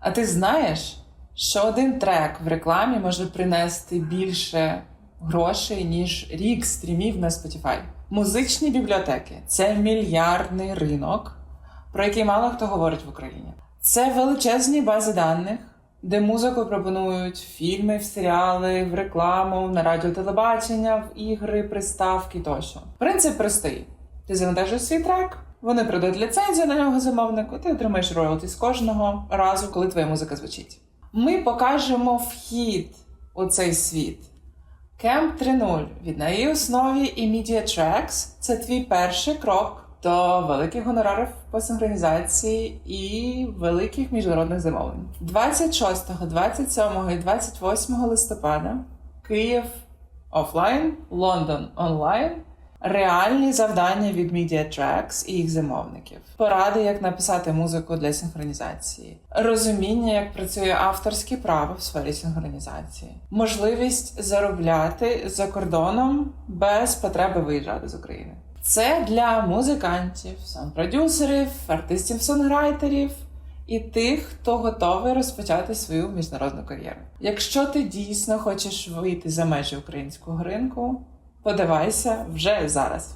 А ти знаєш, що один трек в рекламі може принести більше грошей, ніж рік стрімів на Spotify? Музичні бібліотеки це мільярдний ринок, про який мало хто говорить в Україні. Це величезні бази даних, де музику пропонують фільми, в серіали, в рекламу, на радіо, телебачення, в ігри, приставки тощо. Принцип простий: ти завантажуєш свій трек, вони продають ліцензію на нього замовнику, ти отримаєш роялті з кожного разу, коли твоя музика звучить. Ми покажемо вхід у цей світ. Camp 3.0 від на її основі і Media Tracks – це твій перший крок до великих гонорарів по синхронізації і великих міжнародних замовлень. 26, 27 і 28 листопада Київ офлайн, Лондон онлайн. Реальні завдання від Media Tracks і їх замовників, поради, як написати музику для синхронізації, розуміння, як працює авторське право в сфері синхронізації, можливість заробляти за кордоном без потреби виїжджати з України. Це для музикантів, саунд-продюсерів, артистів-сонграйтерів і тих, хто готовий розпочати свою міжнародну кар'єру. Якщо ти дійсно хочеш вийти за межі українського ринку, подавайся вже зараз.